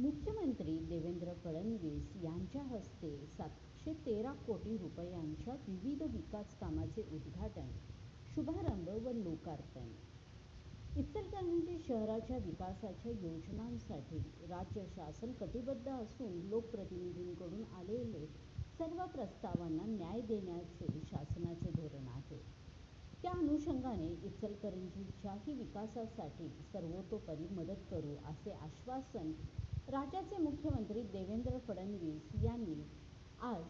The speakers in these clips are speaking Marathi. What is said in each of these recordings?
मुख्यमंत्री देवेंद्र फडणवीस यांच्या हस्ते सातशे तेरा कोटी रुपयांच्या विविध विकास कामाचे उद्घाटन शुभारंभ व लोकार्पण. इचलकरंजी शहराच्या विकासाच्या योजनांसाठी राज्य शासन कटिबद्ध असून लोकप्रतिनिधींकडून आलेले सर्व प्रस्तावांना न्याय देण्याचे शासनाचे धोरण आहे. त्या अनुषंगाने इचलकरंजीच्याही विकासासाठी सर्वतोपरी मदत करू असे आश्वासन राज्याचे मुख्यमंत्री देवेंद्र फडणवीस यांनी आज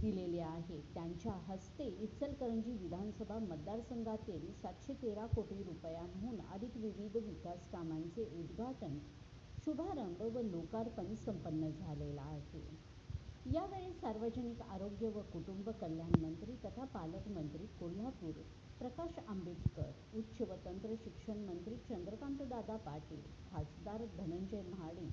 दिलेले आहे. त्यांच्या हस्ते इचलकरंजी विधानसभा मतदारसंघातील सातशे तेरा कोटी रुपयांहून अधिक विविध विकास कामांचे उद्घाटन शुभारंभ व लोकार्पण संपन्न झालेला आहे. यावेळी सार्वजनिक आरोग्य व कुटुंब कल्याण मंत्री तथा पालकमंत्री कोल्हापूर प्रकाश आंबेडकर उच्च व तंत्र शिक्षण मंत्री दादा पाटील खासदार धनंजय महाडिक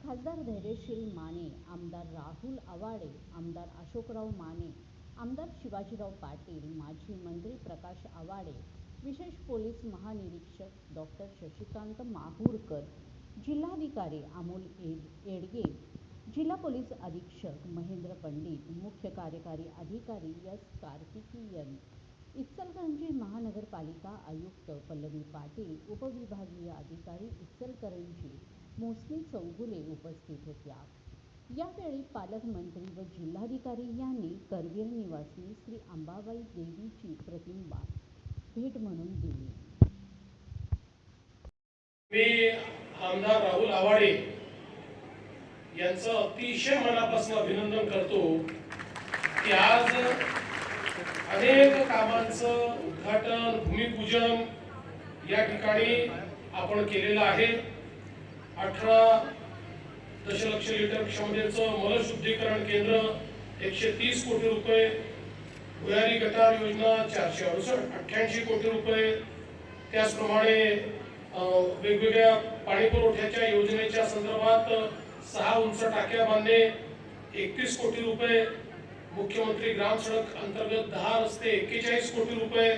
खासदार धैर्यशील माने आमदार राहुल आवाडे आमदार अशोकराव माने आमदार शिवाजीराव पाटील माजी मंत्री प्रकाश आवाडे विशेष पोलीस महानिरीक्षक डॉक्टर शशिकांत माहूरकर जिल्हाधिकारी अमोल एड- येडगे जिल्हा पोलीस अधीक्षक महेंद्र पंडित मुख्य कार्यकारी अधिकारी एस कार्तिकीयन इचलकरंजी महानगरपालिका आयुक्त पल्लवी पाटील उपविभागीय अधिकारी इचलकरंजी मोसमी चौगुले उपस्थित होत्या. यावेळी पालकमंत्री व जिल्हाधिकारी यांनी करवीर निवासी श्री अंबाबाई देवीची प्रतिमा भेट म्हणून दिली. मी आमदार राहुल आवाडे यांचं अतिशय मनापासून अभिनंदन करतो की आज अनेक कामांचं उद्घाटन भूमिपूजन या ठिकाणी आपण केलेलं आहे. अठरा दशलक्ष लिटर क्षमतेचं मलशुद्धीकरण केंद्र एकशे तीस कोटी रुपये. भुयारी गटार योजना चारशे अडुसष्ट अठ्ठ्याऐंशी कोटी रुपये. त्याचप्रमाणे वेगवेगळ्या पाणी पुरवठ्याच्या योजनेच्या संदर्भात सहा उंच टाक्या बांधणे एकतीस कोटी रुपये. मुख्यमंत्री ग्राम सडक अंतर्गत दहा रस्ते एक्केचाळीस कोटी रुपये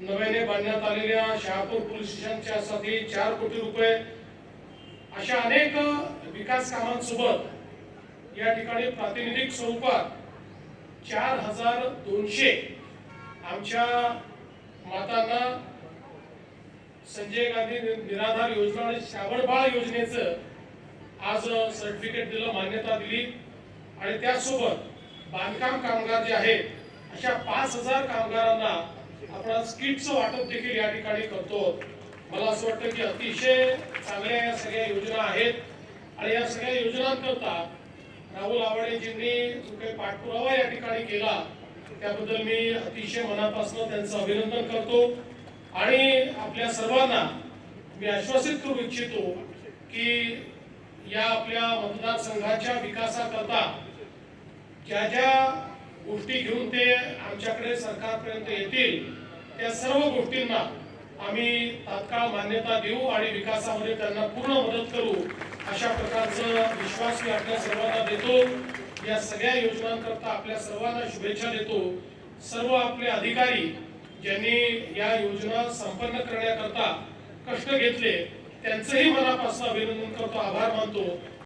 नव्याने बांधण्यात आलेल्या शहापूर पोलीस स्टेशनच्या साठी चार कोटी रुपये अशा अनेक विकास कामांसोबत या ठिकाणी प्रातिनिधिक स्वरूपात चार हजार दोनशे आमच्या मातांना संजय गांधी निराधार योजना आणि श्रावण बाळ योजनेचं आज सर्टिफिकेट दिलं मान्यता दिली. आणि त्यासोबत बांधकाम कामगार जे आहेत अशा पाच हजार कामगारांना आपण स्किटचं वाटप देखील या ठिकाणी करतो. मला असं वाटतं की अतिशय चांगल्या या सगळ्या योजना आहेत. आणि या सगळ्या योजनांकरता राहुल आवाडेजींनी जो काही पाठपुरावा या ठिकाणी केला त्याबद्दल मी अतिशय मनापासून त्यांचं अभिनंदन करतो. आणि आपल्या सर्वांना मी आश्वासित करू इच्छितो की या आपल्या मतदारसंघाच्या विकासाकरता ज्या ज्या गोष्टी घेऊन ते आमच्याकडे सरकारपर्यंत येतील त्या सर्व गोष्टींना आम्ही तात्काळ मान्यता देऊ आणि विकासामध्ये त्यांना पूर्ण मदत करू अशा प्रकारचं विश्वास मी आपल्या सर्वांना देतो. या सगळ्या योजनांकरता आपल्या सर्वांना शुभेच्छा देतो. सर्व आपले अधिकारी ज्यांनी या योजना संपन्न करण्याकरता कष्ट घेतले त्यांचंही मनापासून अभिनंदन करतो आभार मानतो.